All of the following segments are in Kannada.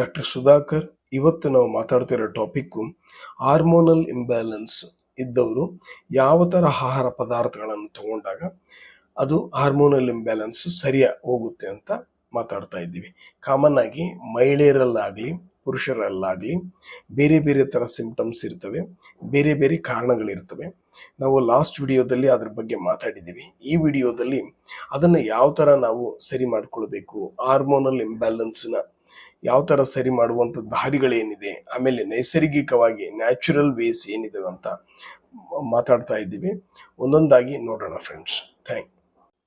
ಡಾಕ್ಟರ್ ಸುಧಾಕರ್, ಇವತ್ತು ನಾವು ಮಾತಾಡ್ತಿರೋ ಟಾಪಿಕ್ಕು ಹಾರ್ಮೋನಲ್ ಇಂಬ್ಯಾಲೆನ್ಸ್ ಇದ್ದವರು ಯಾವ ಥರ ಆಹಾರ ಪದಾರ್ಥಗಳನ್ನು ತಗೊಂಡಾಗ ಅದು ಹಾರ್ಮೋನಲ್ ಇಂಬ್ಯಾಲೆನ್ಸ್ ಸರಿಯ ಹೋಗುತ್ತೆ ಅಂತ ಮಾತಾಡ್ತಾ ಇದ್ದೀವಿ. ಕಾಮನ್ ಆಗಿ ಮಹಿಳೆಯರಲ್ಲಾಗಲಿ, ಪುರುಷರಲ್ಲಾಗಲಿ, ಬೇರೆ ಬೇರೆ ಥರ ಸಿಂಪ್ಟಮ್ಸ್ ಇರ್ತವೆ, ಬೇರೆ ಬೇರೆ ಕಾರಣಗಳಿರ್ತವೆ. ನಾವು ಲಾಸ್ಟ್ ವಿಡಿಯೋದಲ್ಲಿ ಅದ್ರ ಬಗ್ಗೆ ಮಾತಾಡಿದ್ದೀವಿ. ಈ ವಿಡಿಯೋದಲ್ಲಿ ಅದನ್ನು ಯಾವ ಥರ ನಾವು ಸರಿ ಮಾಡ್ಕೊಳ್ಬೇಕು, ಹಾರ್ಮೋನಲ್ ಇಂಬ್ಯಾಲೆನ್ಸ್ನ ಯಾವ ಥರ ಸರಿ ಮಾಡುವಂಥ ದಾರಿಗಳೇನಿದೆ, ಆಮೇಲೆ ನೈಸರ್ಗಿಕವಾಗಿ ನ್ಯಾಚುರಲ್ ವೇಸ್ ಏನಿದೆ ಅಂತ ಮಾತಾಡ್ತಾ ಇದ್ದೀವಿ. ಒಂದೊಂದಾಗಿ ನೋಡೋಣ ಫ್ರೆಂಡ್ಸ್ ಥ್ಯಾಂಕ್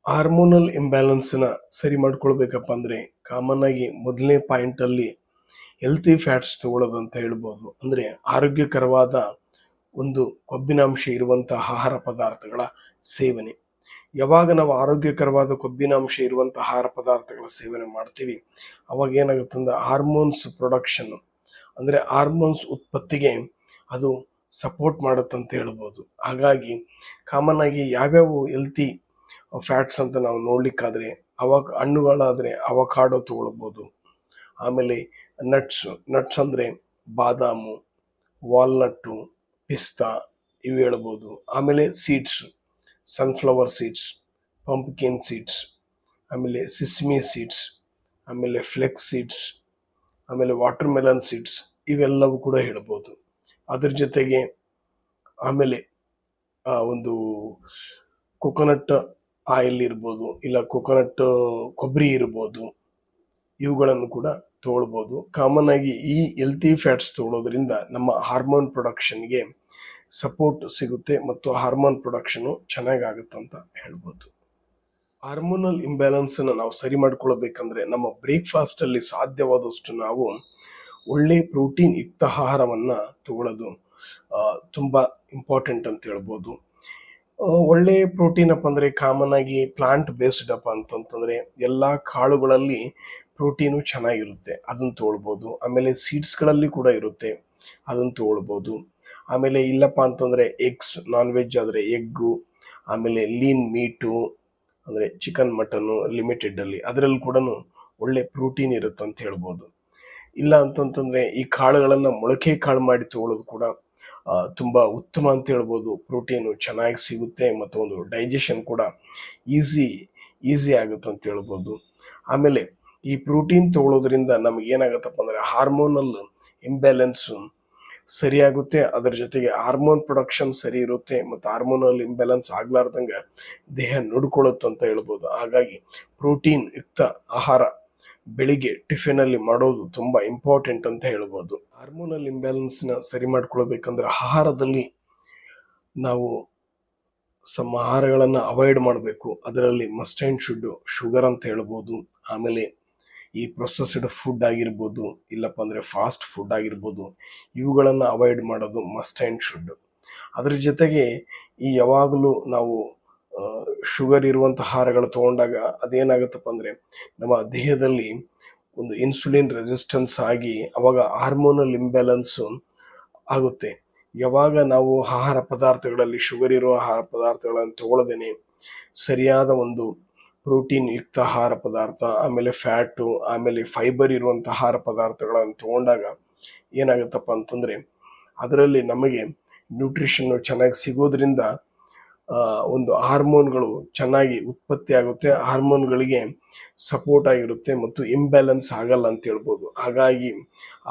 ಹಾರ್ಮೋನಲ್ ಇಂಬ್ಯಾಲೆನ್ಸ್ನ ಸರಿ ಮಾಡ್ಕೊಳ್ಬೇಕಪ್ಪ ಅಂದರೆ ಕಾಮನ್ ಆಗಿ ಮೊದಲನೇ ಪಾಯಿಂಟಲ್ಲಿ ಹೆಲ್ತಿ ಫ್ಯಾಟ್ಸ್ ತಗೊಳ್ಳೋದು ಅಂತ ಹೇಳ್ಬೋದು. ಅಂದರೆ ಆರೋಗ್ಯಕರವಾದ ಒಂದು ಕೊಬ್ಬಿನಾಂಶ ಇರುವಂಥ ಆಹಾರ ಪದಾರ್ಥಗಳ ಸೇವನೆ. ಯಾವಾಗ ನಾವು ಆರೋಗ್ಯಕರವಾದ ಕೊಬ್ಬಿನಾಂಶ ಇರುವಂಥ ಆಹಾರ ಪದಾರ್ಥಗಳ ಸೇವನೆ ಮಾಡ್ತೀವಿ, ಅವಾಗ ಏನಾಗುತ್ತೆ ಅಂದ್ರೆ ಹಾರ್ಮೋನ್ಸ್ ಪ್ರೊಡಕ್ಷನ್ ಅಂದರೆ ಹಾರ್ಮೋನ್ಸ್ ಉತ್ಪತ್ತಿಗೆ ಅದು ಸಪೋರ್ಟ್ ಮಾಡುತ್ತಂತ ಹೇಳ್ಬೋದು. ಹಾಗಾಗಿ ಕಾಮನ್ ಆಗಿ ಯಾವ್ಯಾವ ಹೆಲ್ತಿ ಫ್ಯಾಟ್ಸ್ ಅಂತ ನಾವು ನೋಡ್ಲಿಕ್ಕಾದ್ರೆ, ಅವಾಗ ಹಣ್ಣುಗಳಾದರೆ ಅವಕಾಡೋ ತಗೊಳ್ಬೋದು, ಆಮೇಲೆ ನಟ್ಸ್ ನಟ್ಸ್ ಅಂದರೆ ಬಾದಾಮು ವಾಲ್ನಟ್ಟು ಪಿಸ್ತಾ ಇವು ಹೇಳ್ಬೋದು, ಆಮೇಲೆ seeds sunflower seeds pumpkin seeds ಆಮೇಲೆ ಸಿಸ್ಮಿ ಸೀಡ್ಸ್ ಆಮೇಲೆ ಫ್ಲೆಕ್ಸ್ ಸೀಡ್ಸ್ ಆಮೇಲೆ ವಾಟರ್ ಮೆಲನ್ ಸೀಡ್ಸ್ ಇವೆಲ್ಲವೂ ಕೂಡ ಹೇಳ್ಬೋದು. ಅದ್ರ ಜೊತೆಗೆ ಆಮೇಲೆ ಒಂದು ಕೊಕೊನಟ್ ಆಯಿಲ್ ಇರ್ಬೋದು, ಇಲ್ಲ ಕೊಕೊನಟ್ ಕೊಬ್ಬರಿ ಇರ್ಬೋದು, ಇವುಗಳನ್ನು ಕೂಡ ತೊಗೊಳ್ಬೋದು. ಕಾಮನ್ ಆಗಿ ಈ ಎಲ್ತಿ ಫ್ಯಾಟ್ಸ್ ತಗೊಳ್ಳೋದ್ರಿಂದ ನಮ್ಮ ಹಾರ್ಮೋನ್ ಪ್ರೊಡಕ್ಷನ್ಗೆ ಸಪೋರ್ಟ್ ಸಿಗುತ್ತೆ ಮತ್ತು ಹಾರ್ಮೋನ್ ಪ್ರೊಡಕ್ಷನು ಚೆನ್ನಾಗಾಗುತ್ತೆ ಅಂತ ಹೇಳ್ಬೋದು. ಹಾರ್ಮೋನಲ್ ಇಂಬ್ಯಾಲೆನ್ಸನ್ನು ನಾವು ಸರಿ ಮಾಡ್ಕೊಳ್ಬೇಕಂದ್ರೆ ನಮ್ಮ ಬ್ರೇಕ್ಫಾಸ್ಟ್ ಅಲ್ಲಿ ಸಾಧ್ಯವಾದಷ್ಟು ನಾವು ಒಳ್ಳೆ ಪ್ರೋಟೀನ್ ಯುಕ್ತ ಆಹಾರವನ್ನು ತಗೊಳ್ಳೋದು ತುಂಬ ಇಂಪಾರ್ಟೆಂಟ್ ಅಂತ ಹೇಳ್ಬೋದು. ಒಳ್ಳೆ ಪ್ರೋಟೀನ್ ಅಪ್ಪ ಅಂದರೆ ಕಾಮನ್ ಆಗಿ ಪ್ಲಾಂಟ್ ಬೇಸ್ಡ್ ಅಪ್ಪ ಅಂತಂತಂದ್ರೆ ಎಲ್ಲ ಕಾಳುಗಳಲ್ಲಿ ಪ್ರೋಟೀನು ಚೆನ್ನಾಗಿರುತ್ತೆ, ಅದನ್ನು ತೊಗೊಳ್ಬೋದು. ಆಮೇಲೆ ಸೀಡ್ಸ್ಗಳಲ್ಲಿ ಕೂಡ ಇರುತ್ತೆ, ಅದನ್ನು ತೊಗೊಳ್ಬೋದು. ಆಮೇಲೆ ಇಲ್ಲಪ್ಪ ಅಂತಂದರೆ ಎಗ್ಸ್ ನಾನ್ ವೆಜ್ ಆದರೆ ಎಗ್ಗು, ಆಮೇಲೆ ಲೀನ್ ಮೀಟು ಅಂದರೆ ಚಿಕನ್ ಮಟನ್ನು ಲಿಮಿಟೆಡಲ್ಲಿ ಅದರಲ್ಲಿ ಕೂಡ ಒಳ್ಳೆ ಪ್ರೋಟೀನ್ ಇರುತ್ತೆ ಅಂತ ಹೇಳ್ಬೋದು. ಇಲ್ಲ ಅಂತಂತಂದರೆ ಈ ಕಾಳುಗಳನ್ನು ಮೊಳಕೆ ಕಾಳು ಮಾಡಿ ತಗೊಳ್ಳೋದು ಕೂಡ ತುಂಬ ಉತ್ತಮ ಅಂತ ಹೇಳ್ಬೋದು. ಪ್ರೋಟೀನು ಚೆನ್ನಾಗಿ ಸಿಗುತ್ತೆ ಮತ್ತು ಒಂದು ಡೈಜೆಷನ್ ಕೂಡ ಈಸಿ ಈಸಿ ಆಗುತ್ತೆ ಅಂತ ಹೇಳ್ಬೋದು. ಆಮೇಲೆ ಈ ಪ್ರೋಟೀನ್ ತಗೊಳ್ಳೋದ್ರಿಂದ ನಮ್ಗೆ ಏನಾಗುತ್ತಪ್ಪ ಅಂದರೆ ಹಾರ್ಮೋನಲ್ ಇಂಬ್ಯಾಲೆನ್ಸು ಸರಿಯಾಗುತ್ತೆ, ಅದರ ಜೊತೆಗೆ ಹಾರ್ಮೋನ್ ಪ್ರೊಡಕ್ಷನ್ ಸರಿ ಇರುತ್ತೆ ಮತ್ತು ಹಾರ್ಮೋನಲ್ ಇಂಬ್ಯಾಲೆನ್ಸ್ ಆಗ್ಲಾರ್ದಂಗೆ ದೇಹ ನೋಡ್ಕೊಳ್ಳುತ್ತೆ ಅಂತ ಹೇಳ್ಬೋದು. ಹಾಗಾಗಿ ಪ್ರೋಟೀನ್ ಯುಕ್ತ ಆಹಾರ ಬೆಳಿಗ್ಗೆ ಟಿಫಿನಲ್ಲಿ ಮಾಡೋದು ತುಂಬ ಇಂಪಾರ್ಟೆಂಟ್ ಅಂತ ಹೇಳ್ಬೋದು. ಹಾರ್ಮೋನಲ್ ಇಂಬ್ಯಾಲೆನ್ಸ್ನ ಸರಿ ಮಾಡ್ಕೊಳ್ಬೇಕಂದ್ರೆ ಆಹಾರದಲ್ಲಿ ನಾವು ಸಮ ಆಹಾರಗಳನ್ನು ಅವಾಯ್ಡ್ ಮಾಡಬೇಕು. ಅದರಲ್ಲಿ ಮಸ್ಟ್ ಆ್ಯಂಡ್ ಶುಡ್ ಶುಗರ್ ಅಂತ ಹೇಳ್ಬೋದು. ಆಮೇಲೆ ಈ ಪ್ರೊಸೆಸ್ಡ್ ಫುಡ್ ಆಗಿರ್ಬೋದು, ಇಲ್ಲಪ್ಪ ಅಂದರೆ ಫಾಸ್ಟ್ ಫುಡ್ ಆಗಿರ್ಬೋದು, ಇವುಗಳನ್ನು ಅವಾಯ್ಡ್ ಮಾಡೋದು ಮಸ್ಟ್ ಆ್ಯಂಡ್ ಶುಡ್ ಅದ್ರ ಜೊತೆಗೆ ಈ ಯಾವಾಗಲೂ ನಾವು ಶುಗರ್ ಇರುವಂಥ ಆಹಾರಗಳು ತೊಗೊಂಡಾಗ ಅದೇನಾಗುತ್ತಪ್ಪ ಅಂದರೆ, ನಮ್ಮ ದೇಹದಲ್ಲಿ ಒಂದು ಇನ್ಸುಲಿನ್ ರೆಸಿಸ್ಟೆನ್ಸ್ ಆಗಿ ಅವಾಗ ಹಾರ್ಮೋನಲ್ ಇಂಬ್ಯಾಲೆನ್ಸು ಆಗುತ್ತೆ. ಯಾವಾಗ ನಾವು ಆಹಾರ ಪದಾರ್ಥಗಳಲ್ಲಿ ಶುಗರ್ ಇರುವ ಆಹಾರ ಪದಾರ್ಥಗಳನ್ನು ತಗೊಳ್ಳದೇನೆ ಸರಿಯಾದ ಒಂದು ಪ್ರೋಟೀನ್ ಯುಕ್ತ ಆಹಾರ ಪದಾರ್ಥ, ಆಮೇಲೆ ಫ್ಯಾಟು, ಆಮೇಲೆ ಫೈಬರ್ ಇರುವಂಥ ಆಹಾರ ಪದಾರ್ಥಗಳನ್ನು ತಗೊಂಡಾಗ ಏನಾಗುತ್ತಪ್ಪ ಅಂತಂದರೆ ಅದರಲ್ಲಿ ನಮಗೆ ನ್ಯೂಟ್ರಿಷನ್ನು ಚೆನ್ನಾಗಿ ಸಿಗೋದ್ರಿಂದ ಒಂದು ಹಾರ್ಮೋನ್ಗಳು ಚೆನ್ನಾಗಿ ಉತ್ಪತ್ತಿ ಆಗುತ್ತೆ, ಹಾರ್ಮೋನ್ಗಳಿಗೆ ಸಪೋರ್ಟ್ ಆಗಿರುತ್ತೆ ಮತ್ತು ಇಂಬ್ಯಾಲೆನ್ಸ್ ಆಗಲ್ಲ ಅಂತ ಹೇಳ್ಬೋದು. ಹಾಗಾಗಿ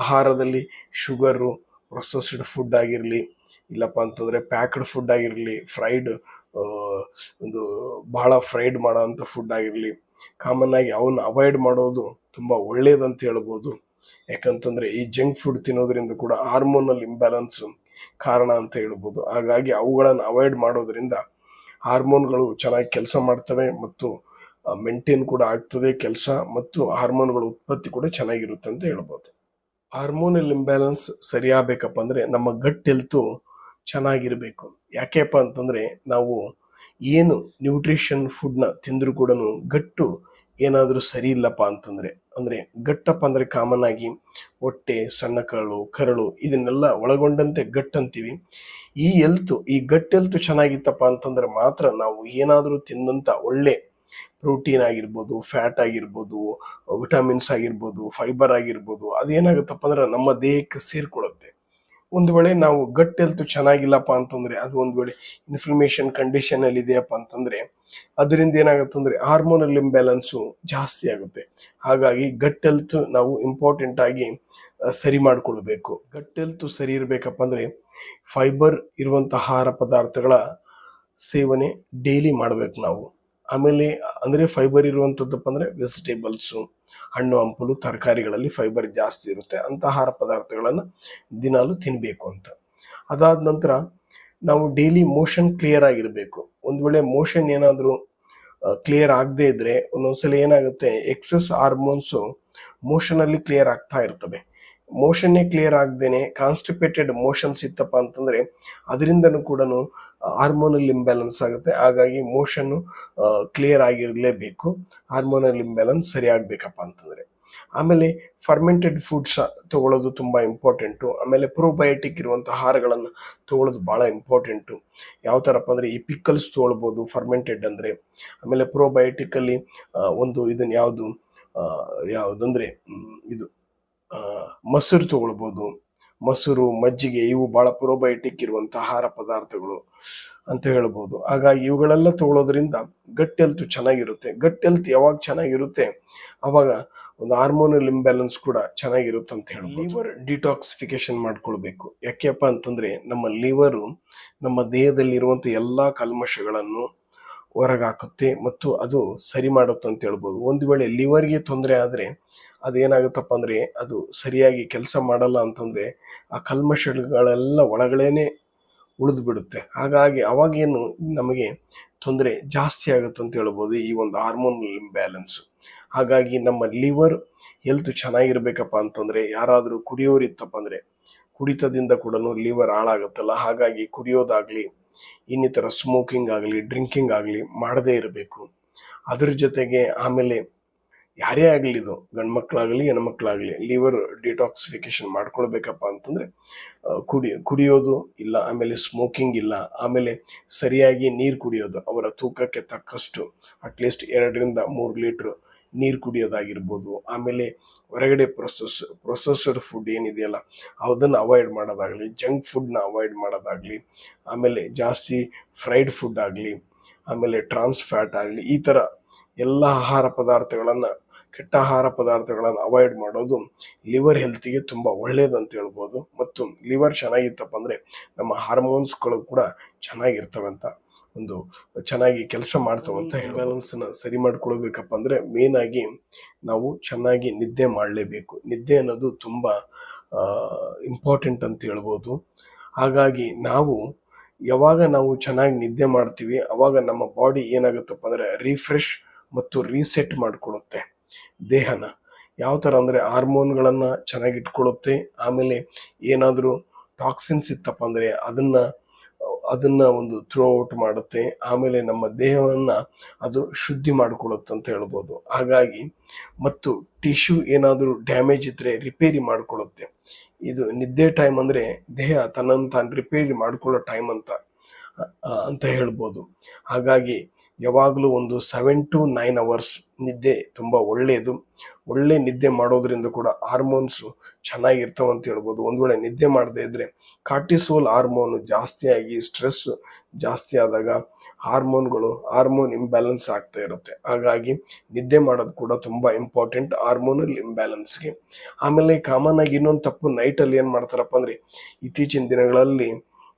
ಆಹಾರದಲ್ಲಿ ಶುಗರು, ಪ್ರೊಸೆಸ್ಡ್ ಫುಡ್ ಆಗಿರಲಿ, ಇಲ್ಲಪ್ಪ ಅಂತಂದರೆ ಪ್ಯಾಕ್ಡ್ ಫುಡ್ ಆಗಿರಲಿ, ಫ್ರೈಡ್ ಒಂದು ಬಹಳ ಫ್ರೈಡ್ ಮಾಡೋವಂಥ ಫುಡ್ ಆಗಿರಲಿ ಕಾಮನ್ ಆಗಿ ಅವನ್ನ ಅವಾಯ್ಡ್ ಮಾಡೋದು ತುಂಬ ಒಳ್ಳೇದಂತ ಹೇಳ್ಬೋದು. ಯಾಕಂತಂದರೆ ಈ ಜಂಕ್ ಫುಡ್ ತಿನ್ನೋದ್ರಿಂದ ಕೂಡ ಹಾರ್ಮೋನಲ್ ಇಂಬ್ಯಾಲೆನ್ಸ್ ಕಾರಣ ಅಂತ ಹೇಳ್ಬೋದು. ಹಾಗಾಗಿ ಅವುಗಳನ್ನು ಅವಾಯ್ಡ್ ಮಾಡೋದ್ರಿಂದ ಹಾರ್ಮೋನ್ಗಳು ಚೆನ್ನಾಗಿ ಕೆಲಸ ಮಾಡ್ತವೆ ಮತ್ತು ಮೇಂಟೈನ್ ಕೂಡ ಆಗ್ತದೆ ಕೆಲಸ ಮತ್ತು ಹಾರ್ಮೋನ್ಗಳ ಉತ್ಪತ್ತಿ ಕೂಡ ಚೆನ್ನಾಗಿರುತ್ತೆ ಅಂತ ಹೇಳ್ಬೋದು. ಹಾರ್ಮೋನಲ್ ಇಂಬ್ಯಾಲೆನ್ಸ್ ಸರಿಯಾಗಬೇಕಪ್ಪ ಅಂದರೆ ನಮ್ಮ ಗಟ್ ಹೆಲ್ತು ಚೆನ್ನಾಗಿರಬೇಕು. ಯಾಕೆಪ್ಪ ಅಂತಂದರೆ ನಾವು ಏನು ನ್ಯೂಟ್ರಿಷನ್ ಫುಡ್ನ ತಿಂದರೂ ಕೂಡ ಗಟ್ಟು ಏನಾದರೂ ಸರಿ ಇಲ್ಲಪ್ಪ ಅಂತಂದರೆ, ಅಂದರೆ ಗಟ್ಟಪ್ಪ ಅಂದರೆ ಕಾಮನ್ ಆಗಿ ಹೊಟ್ಟೆ, ಸಣ್ಣ ಕರಳು ಕರಳು ಇದನ್ನೆಲ್ಲ ಒಳಗೊಂಡಂತೆ ಗಟ್ ಅಂತೀವಿ. ಈ ಎಲ್ತು ಈ ಗಟ್ ಎಲ್ತು ಚೆನ್ನಾಗಿತ್ತಪ್ಪ ಅಂತಂದ್ರೆ ಮಾತ್ರ ನಾವು ಏನಾದರೂ ತಿಂದಂಥ ಒಳ್ಳೆ ಪ್ರೋಟೀನ್ ಆಗಿರ್ಬೋದು ಫ್ಯಾಟ್ ಆಗಿರ್ಬೋದು ವಿಟಮಿನ್ಸ್ ಆಗಿರ್ಬೋದು ಫೈಬರ್ ಆಗಿರ್ಬೋದು, ಅದೇನಾಗುತ್ತಪ್ಪ ಅಂದ್ರೆ ನಮ್ಮ ದೇಹಕ್ಕೆ ಸೇರ್ಕೊಳ್ಳುತ್ತೆ. ಒಂದು ವೇಳೆ ನಾವು ಗಟ್ ಹೆಲ್ತ್ ಚೆನ್ನಾಗಿಲ್ಲಪ್ಪ ಅಂತಂದ್ರೆ ಅದು ಒಂದು ವೇಳೆ ಇನ್ಫ್ಲಮೇಷನ್ ಕಂಡೀಷನ್ ಅಲ್ಲಿ ಇದೆಯಪ್ಪ ಅಂತಂದ್ರೆ ಅದರಿಂದ ಏನಾಗುತ್ತೆ ಅಂದ್ರೆ ಹಾರ್ಮೋನಲ್ ಇಂಬ್ಯಾಲೆನ್ಸು ಜಾಸ್ತಿ ಆಗುತ್ತೆ. ಹಾಗಾಗಿ ಗಟ್ ಹೆಲ್ತ್ ನಾವು ಇಂಪಾರ್ಟೆಂಟ್ ಆಗಿ ಸರಿ ಮಾಡ್ಕೊಳ್ಬೇಕು. ಗಟ್ ಹೆಲ್ತ್ ಸರಿ ಇರಬೇಕಪ್ಪ ಅಂದ್ರೆ ಫೈಬರ್ ಇರುವಂತಹ ಆಹಾರ ಪದಾರ್ಥಗಳ ಸೇವನೆ ಡೈಲಿ ಮಾಡ್ಬೇಕು ನಾವು. ಆಮೇಲೆ, ಅಂದ್ರೆ ಫೈಬರ್ ಇರುವಂತದ್ದಪ್ಪ ಅಂದ್ರೆ ವೆಜಿಟೇಬಲ್ಸು ಹಣ್ಣು, ಹಂಪಲು, ತರಕಾರಿಗಳಲ್ಲಿ ಫೈಬರ್ ಜಾಸ್ತಿ ಇರುತ್ತೆ. ಅಂತ ಆಹಾರ ಪದಾರ್ಥಗಳನ್ನು ದಿನಾಲು ತಿನ್ನಬೇಕು ಅಂತ. ಅದಾದ ನಂತರ ನಾವು ಡೈಲಿ ಮೋಷನ್ ಕ್ಲಿಯರ್ ಆಗಿರಬೇಕು. ಒಂದು ವೇಳೆ ಮೋಷನ್ ಏನಾದರೂ ಕ್ಲಿಯರ್ ಆಗದೇ ಇದ್ರೆ, ಒಂದೊಂದ್ಸಲ ಏನಾಗುತ್ತೆ ಎಕ್ಸೆಸ್ ಹಾರ್ಮೋನ್ಸು ಮೋಷನಲ್ಲಿ ಕ್ಲಿಯರ್ ಆಗ್ತಾ ಇರ್ತವೆ. ಮೋಷನ್ನೇ ಕ್ಲಿಯರ್ ಆಗದೇನೆ ಕಾನ್ಸ್ಟಿಪೇಟೆಡ್ ಮೋಷನ್ಸ್ ಇತ್ತಪ್ಪ ಅಂತಂದರೆ, ಅದರಿಂದನೂ ಕೂಡ ಹಾರ್ಮೋನಲ್ ಇಂಬ್ಯಾಲೆನ್ಸ್ ಆಗುತ್ತೆ. ಹಾಗಾಗಿ ಮೋಷನ್ ಕ್ಲಿಯರ್ ಆಗಿರಲೇಬೇಕು. ಹಾರ್ಮೋನಲ್ ಇಂಬ್ಯಾಲೆನ್ಸ್ ಸರಿಯಾಗಬೇಕಪ್ಪ ಅಂತಂದರೆ. ಆಮೇಲೆ ಫರ್ಮೆಂಟೆಡ್ ಫುಡ್ಸ್ ತಗೊಳ್ಳೋದು ತುಂಬ ಇಂಪಾರ್ಟೆಂಟು. ಆಮೇಲೆ ಪ್ರೋಬಯೋಟಿಕ್ ಇರುವಂಥ ಆಹಾರಗಳನ್ನು ತಗೊಳ್ಳೋದು ಭಾಳ ಇಂಪಾರ್ಟೆಂಟು. ಯಾವ ಥರಪ್ಪ ಅಂದರೆ ಈ ಪಿಕ್ಕಲ್ಸ್ ತೊಗೊಳ್ಬೋದು ಫರ್ಮೆಂಟೆಡ್ ಅಂದರೆ. ಆಮೇಲೆ ಪ್ರೊಬಯೋಟಿಕಲ್ಲಿ ಒಂದು ಇದನ್ನ ಯಾವುದು ಯಾವುದಂದರೆ ಇದು ಮೊಸರು ತಗೊಳ್ಬೋದು. ಮೊಸರು, ಮಜ್ಜಿಗೆ ಇವು ಬಹಳ ಪ್ರೋಬಯೋಟಿಕ್ ಇರುವಂತಹ ಆಹಾರ ಪದಾರ್ಥಗಳು ಅಂತ ಹೇಳ್ಬೋದು. ಹಾಗಾಗಿ ಇವುಗಳೆಲ್ಲ ತಗೊಳ್ಳೋದ್ರಿಂದ ಗಟ್ ಹೆಲ್ತ್ ಚೆನ್ನಾಗಿರುತ್ತೆ. ಗಟ್ ಹೆಲ್ತ್ ಯಾವಾಗ ಚೆನ್ನಾಗಿರುತ್ತೆ? ಅವಾಗ ಒಂದು ಹಾರ್ಮೋನಲ್ ಇಂಬ್ಯಾಲೆನ್ಸ್ ಕೂಡ ಚೆನ್ನಾಗಿರುತ್ತೆ ಅಂತ ಹೇಳಿ ಲಿವರ್ ಡಿಟಾಕ್ಸಿಫಿಕೇಶನ್ ಮಾಡ್ಕೊಳ್ಬೇಕು. ಯಾಕೆಪ್ಪ ಅಂತಂದ್ರೆ ನಮ್ಮ ಲಿವರು ನಮ್ಮ ದೇಹದಲ್ಲಿ ಇರುವಂತ ಎಲ್ಲಾ ಕಲ್ಮಶಗಳನ್ನು ಹೊರಗಾಕುತ್ತೆ ಮತ್ತು ಅದು ಸರಿ ಮಾಡುತ್ತೆ ಅಂತ ಹೇಳ್ಬೋದು. ಒಂದು ವೇಳೆ ಲಿವರ್ಗೆ ತೊಂದರೆ ಆದರೆ ಅದೇನಾಗುತ್ತಪ್ಪ ಅಂದರೆ ಅದು ಸರಿಯಾಗಿ ಕೆಲಸ ಮಾಡಲ್ಲ ಅಂತಂದರೆ ಆ ಕಲ್ಮಶಗಳೆಲ್ಲ ಒಳಗಡೆನೆ ಉಳಿದು ಬಿಡುತ್ತೆ ಹಾಗಾಗಿ ಅವಾಗೇನು ನಮಗೆ ತೊಂದರೆ ಜಾಸ್ತಿ ಆಗುತ್ತೆ ಅಂತ ಹೇಳ್ಬೋದು ಈ ಒಂದು ಹಾರ್ಮೋನಲ್ ಬ್ಯಾಲೆನ್ಸು ಹಾಗಾಗಿ ನಮ್ಮ ಲಿವರ್ ಹೆಲ್ತ್ ಚೆನ್ನಾಗಿರ್ಬೇಕಪ್ಪ ಅಂತಂದರೆ ಯಾರಾದರೂ ಕುಡಿಯೋರಿತ್ತಪ್ಪ ಅಂದ್ರೆ ಕುಡಿತದಿಂದ ಕೂಡ ಲಿವರ್ ಹಾಳಾಗುತ್ತಲ್ಲ. ಹಾಗಾಗಿ ಕುಡಿಯೋದಾಗ್ಲಿ ಇನ್ನಿತರ ಸ್ಮೋಕಿಂಗ್ ಆಗಲಿ ಡ್ರಿಂಕಿಂಗ್ ಆಗಲಿ ಮಾಡದೇ ಇರಬೇಕು. ಅದ್ರ ಜೊತೆಗೆ ಆಮೇಲೆ ಯಾರೇ ಆಗಲಿ ಇದು, ಗಂಡ್ಮಕ್ಳಾಗಲಿ, ಹೆಣ್ಮಕ್ಳಾಗಲಿ ಲಿವರ್ ಡಿಟಾಕ್ಸಿಫಿಕೇಶನ್ ಮಾಡ್ಕೊಳ್ಬೇಕಪ್ಪ ಅಂತಂದ್ರೆ ಕುಡಿ, ಕುಡಿಯೋದು ಇಲ್ಲ, ಆಮೇಲೆ ಸ್ಮೋಕಿಂಗ್ ಇಲ್ಲ, ಆಮೇಲೆ ಸರಿಯಾಗಿ ನೀರು ಕುಡಿಯೋದು, ಅವರ ತೂಕಕ್ಕೆ ತಕ್ಕಷ್ಟು ಅಟ್ಲೀಸ್ಟ್ ಎರಡರಿಂದ ಮೂರು ಲೀಟ್ರ್ ನೀರು ಕುಡಿಯೋದಾಗಿರ್ಬೋದು, ಆಮೇಲೆ ಹೊರಗಡೆ ಪ್ರೊಸೆಸ್ ಪ್ರೊಸೆಸ್ಡ್ ಫುಡ್ ಏನಿದೆಯಲ್ಲ, ಅದನ್ನು ಅವಾಯ್ಡ್ ಮಾಡೋದಾಗಲಿ ಜಂಕ್ ಫುಡ್ನ ಅವಾಯ್ಡ್ ಮಾಡೋದಾಗಲಿ, ಆಮೇಲೆ ಜಾಸ್ತಿ ಫ್ರೈಡ್ ಫುಡ್ ಆಗಲಿ, ಆಮೇಲೆ ಟ್ರಾನ್ಸ್ ಫ್ಯಾಟ್ ಆಗಲಿ, ಈ ಥರ ಎಲ್ಲ ಆಹಾರ ಪದಾರ್ಥಗಳನ್ನು, ಕೆಟ್ಟ ಆಹಾರ ಪದಾರ್ಥಗಳನ್ನು ಅವಾಯ್ಡ್ ಮಾಡೋದು ಲಿವರ್ ಹೆಲ್ತಿಗೆ ತುಂಬ ಒಳ್ಳೆಯದಂತ ಹೇಳ್ಬೋದು. ಮತ್ತು ಲಿವರ್ ಚೆನ್ನಾಗಿತ್ತಪ್ಪ ಅಂದರೆ ನಮ್ಮ ಹಾರ್ಮೋನ್ಸ್ಗಳು ಕೂಡ ಚೆನ್ನಾಗಿರ್ತವೆ ಅಂತ ಒಂದು ಚೆನ್ನಾಗಿ ಕೆಲಸ ಮಾಡ್ತಾವ ಅಂತ ಬ್ಯಾಲೆನ್ಸ್ನ ಸರಿ ಮಾಡ್ಕೊಳ್ಬೇಕಪ್ಪ ಅಂದ್ರೆ ಮೇನ್ ಆಗಿ ನಾವು ಚೆನ್ನಾಗಿ ನಿದ್ದೆ ಮಾಡಲೇಬೇಕು. ನಿದ್ದೆ ಅನ್ನೋದು ತುಂಬ ಇಂಪಾರ್ಟೆಂಟ್ ಅಂತ ಹೇಳ್ಬೋದು. ಹಾಗಾಗಿ ನಾವು ಯಾವಾಗ ನಾವು ಚೆನ್ನಾಗಿ ನಿದ್ದೆ ಮಾಡ್ತೀವಿ ಅವಾಗ ನಮ್ಮ ಬಾಡಿ ಏನಾಗುತ್ತಪ್ಪ ಅಂದರೆ ರಿಫ್ರೆಶ್ ಮತ್ತು ರೀಸೆಟ್ ಮಾಡಿಕೊಡುತ್ತೆ ದೇಹನ. ಯಾವ ಥರ ಅಂದರೆ ಹಾರ್ಮೋನ್ಗಳನ್ನು ಚೆನ್ನಾಗಿ ಇಟ್ಕೊಳ್ಳುತ್ತೆ ಆಮೇಲೆ ಏನಾದರೂ ಟಾಕ್ಸಿನ್ಸ್ ಇತ್ತಪ್ಪ ಅಂದರೆ ಅದನ್ನು ಅದನ್ನ ಒಂದು ಥ್ರೋ ಔಟ್ ಮಾಡುತ್ತೆ. ಆಮೇಲೆ ನಮ್ಮ ದೇಹವನ್ನ ಅದು ಶುದ್ಧಿ ಮಾಡಿಕೊಳ್ಳುತ್ತೆ ಅಂತ ಹೇಳ್ಬೋದು. ಹಾಗಾಗಿ ಮತ್ತು ಟಿಶ್ಯೂ ಏನಾದರೂ ಡ್ಯಾಮೇಜ್ ಇದ್ರೆ ರಿಪೇರಿ ಮಾಡಿಕೊಳ್ಳುತ್ತೆ. ಇದು ನಿದ್ದೆ ಟೈಮ್ ಅಂದ್ರೆ ದೇಹ ತನ್ನನ್ನು ತಾನು ರಿಪೇರಿ ಮಾಡಿಕೊಳ್ಳೋ ಟೈಮ್ ಅಂತ ಅಂತ ಹೇಳ್ಬೋದು. ಹಾಗಾಗಿ ಯಾವಾಗಲೂ ಒಂದು ಸೆವೆನ್ ಟು ನೈನ್ ಅವರ್ಸ್ ನಿದ್ದೆ ತುಂಬ ಒಳ್ಳೆಯದು. ಒಳ್ಳೆ ನಿದ್ದೆ ಮಾಡೋದ್ರಿಂದ ಕೂಡ ಹಾರ್ಮೋನ್ಸು ಚೆನ್ನಾಗಿರ್ತಾವ ಅಂತ ಹೇಳ್ಬೋದು. ಒಂದು ವೇಳೆ ನಿದ್ದೆ ಮಾಡದೇ ಇದ್ರೆ ಕಾರ್ಟಿಸೋಲ್ ಹಾರ್ಮೋನು ಜಾಸ್ತಿಯಾಗಿ ಸ್ಟ್ರೆಸ್ ಜಾಸ್ತಿ ಆದಾಗ ಹಾರ್ಮೋನ್ಗಳು ಹಾರ್ಮೋನ್ ಇಂಬ್ಯಾಲೆನ್ಸ್ ಆಗ್ತಾ ಇರುತ್ತೆ. ಹಾಗಾಗಿ ನಿದ್ದೆ ಮಾಡೋದು ಕೂಡ ತುಂಬ ಇಂಪಾರ್ಟೆಂಟ್ ಹಾರ್ಮೋನಲ್ ಇಂಬ್ಯಾಲೆನ್ಸ್ಗೆ ಆಮೇಲೆ ಕಾಮನ್ ಆಗಿ ಇನ್ನೊಂದು ತಪ್ಪು ನೈಟಲ್ಲಿ ಏನು ಮಾಡ್ತಾರಪ್ಪ ಅಂದರೆ ಇತ್ತೀಚಿನ ದಿನಗಳಲ್ಲಿ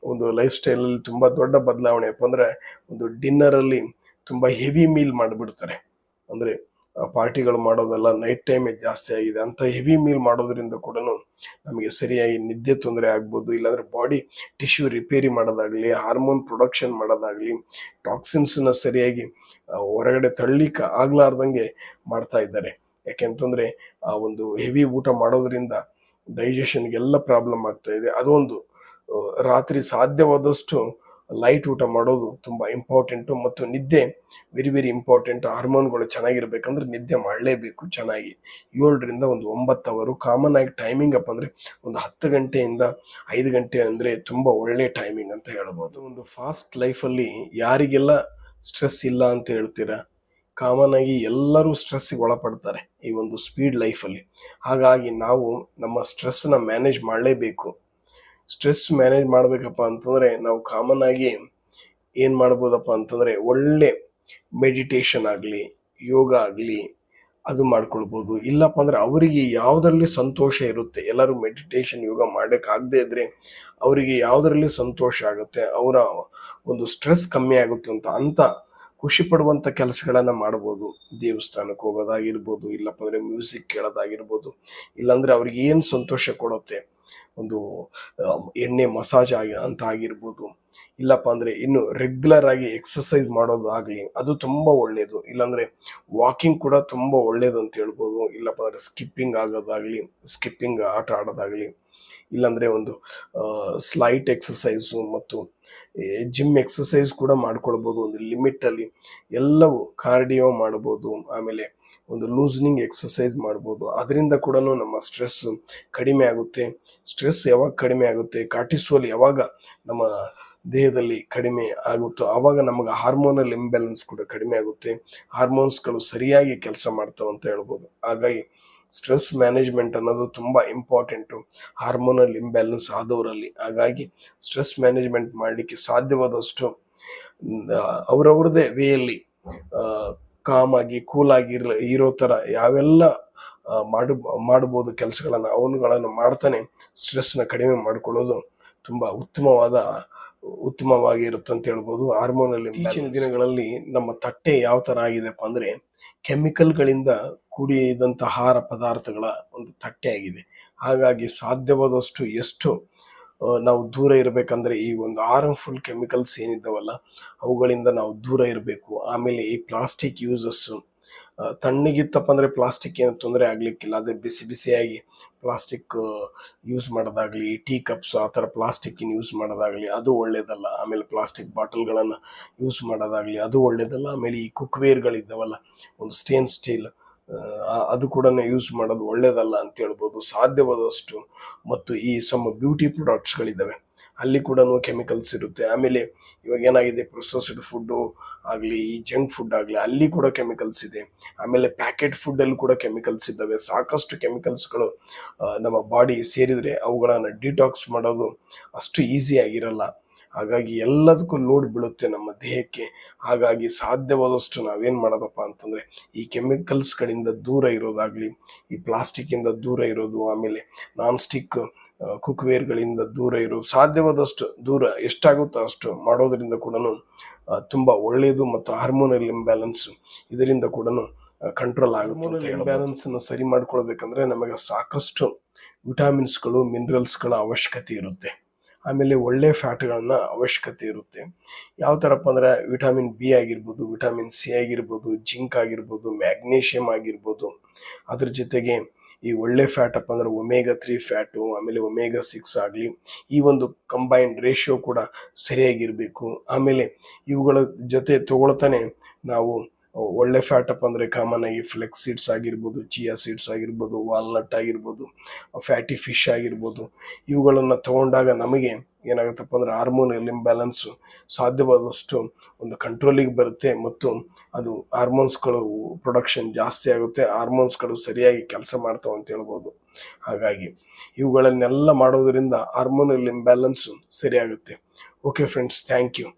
ಒಂದು ಲೈಫ್ ಸ್ಟೈಲಲ್ಲಿ ತುಂಬ ದೊಡ್ಡ ಬದಲಾವಣೆ ಅಂದರೆ ಒಂದು ಡಿನ್ನರಲ್ಲಿ ತುಂಬ ಹೆವಿ ಮೀಲ್ ಮಾಡಿಬಿಡ್ತಾರೆ. ಅಂದರೆ ಪಾರ್ಟಿಗಳು ಮಾಡೋದೆಲ್ಲ ನೈಟ್ ಟೈಮೇ ಜಾಸ್ತಿ ಆಗಿದೆ. ಅಂತ ಹೆವಿ ಮೀಲ್ ಮಾಡೋದ್ರಿಂದ ಕೂಡ ನಮಗೆ ಸರಿಯಾಗಿ ನಿದ್ದೆ ತೊಂದರೆ ಆಗ್ಬೋದು. ಇಲ್ಲಾಂದರೆ ಬಾಡಿ ಟಿಶ್ಯೂ ರಿಪೇರಿ ಮಾಡೋದಾಗಲಿ ಹಾರ್ಮೋನ್ ಪ್ರೊಡಕ್ಷನ್ ಮಾಡೋದಾಗಲಿ ಟಾಕ್ಸಿನ್ಸ್ನ ಸರಿಯಾಗಿ ಹೊರಗಡೆ ತಳ್ಳಿಕ್ಕೆ ಆಗ್ಲಾರ್ದಂಗೆ ಮಾಡ್ತಾ ಇದ್ದಾರೆ. ಯಾಕೆಂತಂದರೆ ಆ ಒಂದು ಹೆವಿ ಊಟ ಮಾಡೋದ್ರಿಂದ ಡೈಜೆಷನ್ಗೆಲ್ಲ ಪ್ರಾಬ್ಲಮ್ ಆಗ್ತಾ ಇದೆ. ಅದೊಂದು ರಾತ್ರಿ ಸಾಧ್ಯವಾದಷ್ಟು ಲೈಟ್ ಊಟ ಮಾಡೋದು ತುಂಬ ಇಂಪಾರ್ಟೆಂಟು ಮತ್ತು ನಿದ್ದೆ ವೆರಿ ವೆರಿ ಇಂಪಾರ್ಟೆಂಟ್ ಹಾರ್ಮೋನ್ಗಳು ಚೆನ್ನಾಗಿರ್ಬೇಕಂದ್ರೆ ನಿದ್ದೆ ಮಾಡಲೇಬೇಕು ಚೆನ್ನಾಗಿ. ಏಳರಿಂದ ಒಂದು ಒಂಬತ್ತು ಅವರು ಕಾಮನ್ ಆಗಿ ಟೈಮಿಂಗ್ ಅಪ್ ಅಂದರೆ ಒಂದು ಹತ್ತು ಗಂಟೆಯಿಂದ ಐದು ಗಂಟೆ ಅಂದರೆ ತುಂಬ ಒಳ್ಳೆ ಟೈಮಿಂಗ್ ಅಂತ ಹೇಳ್ಬೋದು. ಒಂದು ಫಾಸ್ಟ್ ಲೈಫಲ್ಲಿ ಯಾರಿಗೆಲ್ಲ ಸ್ಟ್ರೆಸ್ ಇಲ್ಲ ಅಂತ ಹೇಳ್ತೀರಾ? ಕಾಮನ್ ಆಗಿ ಎಲ್ಲರೂ ಸ್ಟ್ರೆಸ್ಸಿಗೆ ಒಳಪಡ್ತಾರೆ ಈ ಒಂದು ಸ್ಪೀಡ್ ಲೈಫಲ್ಲಿ ಹಾಗಾಗಿ ನಾವು ನಮ್ಮ ಸ್ಟ್ರೆಸ್ನ ಮ್ಯಾನೇಜ್ ಮಾಡಲೇಬೇಕು. ಸ್ಟ್ರೆಸ್ ಮ್ಯಾನೇಜ್ ಮಾಡಬೇಕಪ್ಪ ಅಂತಂದರೆ ನಾವು ಕಾಮನ್ ಆಗಿ ಏನು ಮಾಡ್ಬೋದಪ್ಪ ಅಂತಂದರೆ ಒಳ್ಳೆ ಮೆಡಿಟೇಷನ್ ಆಗಲಿ, ಯೋಗ ಆಗಲಿ ಅದು ಮಾಡ್ಕೊಳ್ಬೋದು. ಇಲ್ಲಪ್ಪ ಅಂದರೆ ಅವರಿಗೆ ಯಾವುದರಲ್ಲಿ ಸಂತೋಷ ಇರುತ್ತೆ, ಎಲ್ಲರೂ ಮೆಡಿಟೇಷನ್ ಯೋಗ ಮಾಡೋಕ್ಕಾಗದೇ ಇದ್ದರೆ ಅವರಿಗೆ ಯಾವುದರಲ್ಲಿ ಸಂತೋಷ ಆಗುತ್ತೆ, ಅವರ ಒಂದು ಸ್ಟ್ರೆಸ್ ಕಮ್ಮಿ ಆಗುತ್ತೆ ಅಂತ ಅಂತ ಖುಷಿ ಪಡುವಂಥ ಕೆಲಸಗಳನ್ನು ಮಾಡ್ಬೋದು. ದೇವಸ್ಥಾನಕ್ಕೆ ಹೋಗೋದಾಗಿರ್ಬೋದು, ಇಲ್ಲಪ್ಪ ಅಂದರೆ ಮ್ಯೂಸಿಕ್ ಕೇಳೋದಾಗಿರ್ಬೋದು, ಇಲ್ಲಾಂದರೆ ಅವ್ರಿಗೆ ಏನು ಸಂತೋಷ ಕೊಡುತ್ತೆ? ಒಂದು ಎಣ್ಣೆ ಮಸಾಜ್ ಆಗಿ ಅಂತ ಆಗಿರ್ಬೋದು. ಇಲ್ಲಪ್ಪ ಅಂದರೆ ಇನ್ನು ರೆಗ್ಯುಲರ್ ಆಗಿ ಎಕ್ಸಸೈಸ್ ಮಾಡೋದು ಆಗಲಿ, ಅದು ತುಂಬ ಒಳ್ಳೆಯದು ಇಲ್ಲಾಂದರೆ ವಾಕಿಂಗ್ ಕೂಡ ತುಂಬ ಒಳ್ಳೆಯದು ಅಂತ ಹೇಳ್ಬೋದು. ಇಲ್ಲಪ್ಪ ಅಂದರೆ ಸ್ಕಿಪ್ಪಿಂಗ್ ಆಗೋದಾಗಲಿ ಸ್ಕಿಪ್ಪಿಂಗ್ ಆಟ ಆಡೋದಾಗಲಿ, ಇಲ್ಲಾಂದರೆ ಒಂದು ಸ್ಲೈಟ್ ಎಕ್ಸಸೈಸು ಮತ್ತು ಜಿಮ್ ಎಕ್ಸಸೈಸ್ ಕೂಡ ಮಾಡ್ಕೊಳ್ಬೋದು. ಒಂದು ಲಿಮಿಟಲ್ಲಿ ಎಲ್ಲವೂ ಕಾರ್ಡಿಯೋ ಮಾಡ್ಬೋದು. ಆಮೇಲೆ ಒಂದು ಲೂಸ್ನಿಂಗ್ ಎಕ್ಸಸೈಸ್ ಮಾಡ್ಬೋದು. ಅದರಿಂದ ಕೂಡ ನಮ್ಮ ಸ್ಟ್ರೆಸ್ ಕಡಿಮೆ ಆಗುತ್ತೆ. ಸ್ಟ್ರೆಸ್ ಯಾವಾಗ ಕಡಿಮೆ ಆಗುತ್ತೆ? ಕಾರ್ಟಿಸೋಲ್ ಯಾವಾಗ ನಮ್ಮ ದೇಹದಲ್ಲಿ ಕಡಿಮೆ ಆಗುತ್ತೋ ಆವಾಗ ನಮಗೆ ಹಾರ್ಮೋನಲ್ ಇಂಬ್ಯಾಲೆನ್ಸ್ ಕೂಡ ಕಡಿಮೆ ಆಗುತ್ತೆ. ಹಾರ್ಮೋನ್ಸ್ಗಳು ಸರಿಯಾಗಿ ಕೆಲಸ ಮಾಡ್ತಾವಂತ ಹೇಳ್ಬೋದು. ಹಾಗಾಗಿ ಸ್ಟ್ರೆಸ್ ಮ್ಯಾನೇಜ್ಮೆಂಟ್ ಅನ್ನೋದು ತುಂಬ ಇಂಪಾರ್ಟೆಂಟು ಹಾರ್ಮೋನಲ್ ಇಂಬ್ಯಾಲೆನ್ಸ್ ಆದವರಲ್ಲಿ. ಹಾಗಾಗಿ ಸ್ಟ್ರೆಸ್ ಮ್ಯಾನೇಜ್ಮೆಂಟ್ ಮಾಡಲಿಕ್ಕೆ ಸಾಧ್ಯವಾದಷ್ಟು ಅವರವ್ರದೇ ವೇಯಲ್ಲಿ ಕಾಮ್ ಆಗಿ ಕೂಲ್ ಇರ ಇರೋ ಥರ ಯಾವೆಲ್ಲ ಮಾಡು, ಮಾಡ್ಬೋದು ಕೆಲಸಗಳನ್ನು, ಅವನುಗಳನ್ನು ಮಾಡ್ತಾನೆ, ಸ್ಟ್ರೆಸ್ನ ಕಡಿಮೆ ಮಾಡಿಕೊಳ್ಳೋದು ತುಂಬ ಉತ್ತಮವಾದ ಉತ್ತಮವಾಗಿರುತ್ತೆ ಅಂತ ಹೇಳ್ಬೋದು. ಹಾರ್ಮೋನಲ್ ಇತ್ತೀಚಿನ ದಿನಗಳಲ್ಲಿ ನಮ್ಮ ತಟ್ಟೆ ಯಾವ ತರ ಆಗಿದೆಪ್ಪ ಕೆಮಿಕಲ್ ಕೆಮಿಕಲ್ಗಳಿಂದ ಕೂಡಿದಂಥ ಆಹಾರ ಪದಾರ್ಥಗಳ ಒಂದು ತಟ್ಟೆ ಆಗಿದೆ. ಹಾಗಾಗಿ ಸಾಧ್ಯವಾದಷ್ಟು ಎಷ್ಟು ನಾವು ದೂರ ಇರಬೇಕಂದ್ರೆ ಈ ಒಂದು ಹಾರ್ಮ್ಫುಲ್ ಕೆಮಿಕಲ್ಸ್ ಏನಿದ್ದಾವಲ್ಲ ಅವುಗಳಿಂದ ನಾವು ದೂರ ಇರಬೇಕು. ಆಮೇಲೆ ಈ ಪ್ಲಾಸ್ಟಿಕ್ ಯೂಸಸ್ಸು ತಣ್ಣಗಿತ್ತಪ್ಪ ಅಂದರೆ ಪ್ಲಾಸ್ಟಿಕ್ ಏನು ತೊಂದರೆ ಆಗಲಿಕ್ಕಿಲ್ಲ. ಅದೇ ಬಿಸಿ ಬಿಸಿಯಾಗಿ ಪ್ಲಾಸ್ಟಿಕ್ ಯೂಸ್ ಮಾಡೋದಾಗಲಿ, ಟೀ ಕಪ್ಸ್ ಆ ಥರ ಪ್ಲಾಸ್ಟಿಕ್ಕಿನ ಯೂಸ್ ಮಾಡೋದಾಗಲಿ ಅದು ಒಳ್ಳೇದಲ್ಲ. ಆಮೇಲೆ ಪ್ಲಾಸ್ಟಿಕ್ ಬಾಟಲ್ಗಳನ್ನು ಯೂಸ್ ಮಾಡೋದಾಗಲಿ ಅದು ಒಳ್ಳೇದಲ್ಲ. ಆಮೇಲೆ ಈ ಕುಕ್ವೇರ್ಗಳಿದ್ದಾವಲ್ಲ, ಒಂದು ಸ್ಟೇನ್ ಸ್ಟೀಲ್ ಅದು ಕೂಡ ಯೂಸ್ ಮಾಡೋದು ಒಳ್ಳೇದಲ್ಲ ಅಂತ ಹೇಳ್ಬೋದು. ಸಾಧ್ಯವಾದಷ್ಟು ಮತ್ತು ಈ ಸಮ ಬ್ಯೂಟಿ ಪ್ರಾಡಕ್ಟ್ಸ್ಗಳಿದ್ದಾವೆ. ಅಲ್ಲಿ ಕೂಡ ಕೆಮಿಕಲ್ಸ್ ಇರುತ್ತೆ. ಆಮೇಲೆ ಇವಾಗ ಏನಾಗಿದೆ ಪ್ರೊಸೆಸ್ಡ್ ಫುಡ್ಡು ಆಗಲಿ ಈ ಜಂಕ್ ಫುಡ್ ಆಗಲಿ, ಅಲ್ಲಿ ಕೂಡ ಕೆಮಿಕಲ್ಸ್ ಇದೆ. ಆಮೇಲೆ ಪ್ಯಾಕೆಟ್ ಫುಡ್ಡಲ್ಲಿ ಕೂಡ ಕೆಮಿಕಲ್ಸ್ ಇದ್ದಾವೆ. ಸಾಕಷ್ಟು ಕೆಮಿಕಲ್ಸ್ಗಳು ನಮ್ಮ ಬಾಡಿ ಸೇರಿದರೆ ಅವುಗಳನ್ನು ಡಿಟಾಕ್ಸ್ ಮಾಡೋದು ಅಷ್ಟು ಈಸಿ ಆಗಿರಲ್ಲ. ಹಾಗಾಗಿ ಎಲ್ಲದಕ್ಕೂ ಲೋಡ್ ಬೀಳುತ್ತೆ ನಮ್ಮ ದೇಹಕ್ಕೆ. ಹಾಗಾಗಿ ಸಾಧ್ಯವಾದಷ್ಟು ನಾವೇನು ಮಾಡೋದಪ್ಪ ಅಂತಂದರೆ, ಈ ಕೆಮಿಕಲ್ಸ್ಗಳಿಂದ ದೂರ ಇರೋದಾಗಲಿ, ಈ ಪ್ಲಾಸ್ಟಿಕ್ಕಿಂದ ದೂರ ಇರೋದು, ಆಮೇಲೆ ನಾನ್ ಸ್ಟಿಕ್ ಕುಕ್ವೇರ್ಗಳಿಂದ ದೂರ ಇರು ಸಾಧ್ಯವಾದಷ್ಟು ದೂರ ಎಷ್ಟಾಗುತ್ತೋ ಅಷ್ಟು ಮಾಡೋದ್ರಿಂದ ಕೂಡ ತುಂಬ ಒಳ್ಳೆಯದು ಮತ್ತು ಹಾರ್ಮೋನಲ್ ಇಂಬ್ಯಾಲೆನ್ಸ್ ಇದರಿಂದ ಕೂಡ ಕಂಟ್ರೋಲ್ ಆಗುತ್ತೆ ಇಂಬ್ಯಾಲೆನ್ಸನ್ನು ಇಂಬ್ಯಾಲೆನ್ಸ್ನ ಸರಿ ಮಾಡ್ಕೊಳ್ಬೇಕಂದ್ರೆ ನಮಗೆ ಸಾಕಷ್ಟು ವಿಟಾಮಿನ್ಸ್ಗಳು ಮಿನರಲ್ಸ್ಗಳ ಅವಶ್ಯಕತೆ ಇರುತ್ತೆ. ಆಮೇಲೆ ಒಳ್ಳೆ ಫ್ಯಾಟ್ಗಳನ್ನ ಅವಶ್ಯಕತೆ ಇರುತ್ತೆ. ಯಾವ ಥರಪ್ಪ ಅಂದ್ರೆ ವಿಟಮಿನ್ ಬಿ ಆಗಿರ್ಬೋದು ವಿಟಮಿನ್ ಸಿ ಆಗಿರ್ಬೋದು ಜಿಂಕ್ ಆಗಿರ್ಬೋದು ಮ್ಯಾಗ್ನೀಷಿಯಮ್ ಆಗಿರ್ಬೋದು ಅದ್ರ ಜೊತೆಗೆ ಈ ಒಳ್ಳೆ ಫ್ಯಾಟ್ ಅಪ್ಪ ಅಂದ್ರೆ ಒಮೇಗಾ ತ್ರೀ ಫ್ಯಾಟು ಆಮೇಲೆ ಒಮೇಗಾ ಸಿಕ್ಸ್ ಆಗಲಿ, ಈ ಒಂದು ಕಂಬೈನ್ಡ್ ರೇಷಿಯೋ ಕೂಡ ಸರಿಯಾಗಿರಬೇಕು. ಆಮೇಲೆ ಇವುಗಳ ಜೊತೆ ತಗೊಳ್ತಾನೆ ನಾವು ಒಳ್ಳೆ ಫ್ಯಾಟ್ ಅಪ್ ಅಂದರೆ ಕಾಮನ್ ಆಗಿ ಫ್ಲೆಕ್ಸ್ ಸೀಡ್ಸ್ ಆಗಿರ್ಬೋದು ಚಿಯಾ ಸೀಡ್ಸ್ ಆಗಿರ್ಬೋದು ವಾಲ್ನಟ್ ಆಗಿರ್ಬೋದು ಫ್ಯಾಟಿ ಫಿಶ್ ಆಗಿರ್ಬೋದು, ಇವುಗಳನ್ನು ತಗೊಂಡಾಗ ನಮಗೆ ಏನಾಗುತ್ತಪ್ಪ ಅಂದ್ರೆ ಹಾರ್ಮೋನ್ ಇಂಬ್ಯಾಲೆನ್ಸು ಸಾಧ್ಯವಾದಷ್ಟು ಒಂದು ಕಂಟ್ರೋಲಿಗೆ ಬರುತ್ತೆ ಮತ್ತು ಅದು ಹಾರ್ಮೋನ್ಸ್ಗಳು ಪ್ರೊಡಕ್ಷನ್ ಜಾಸ್ತಿ ಆಗುತ್ತೆ ಹಾರ್ಮೋನ್ಸ್ಗಳು ಸರಿಯಾಗಿ ಕೆಲಸ ಮಾಡ್ತಾವೆ ಅಂತ ಹೇಳ್ಬೋದು. ಹಾಗಾಗಿ ಇವುಗಳನ್ನೆಲ್ಲ ಮಾಡೋದರಿಂದ hormonal imbalance ಸರಿಯಾಗುತ್ತೆ. Okay friends thank you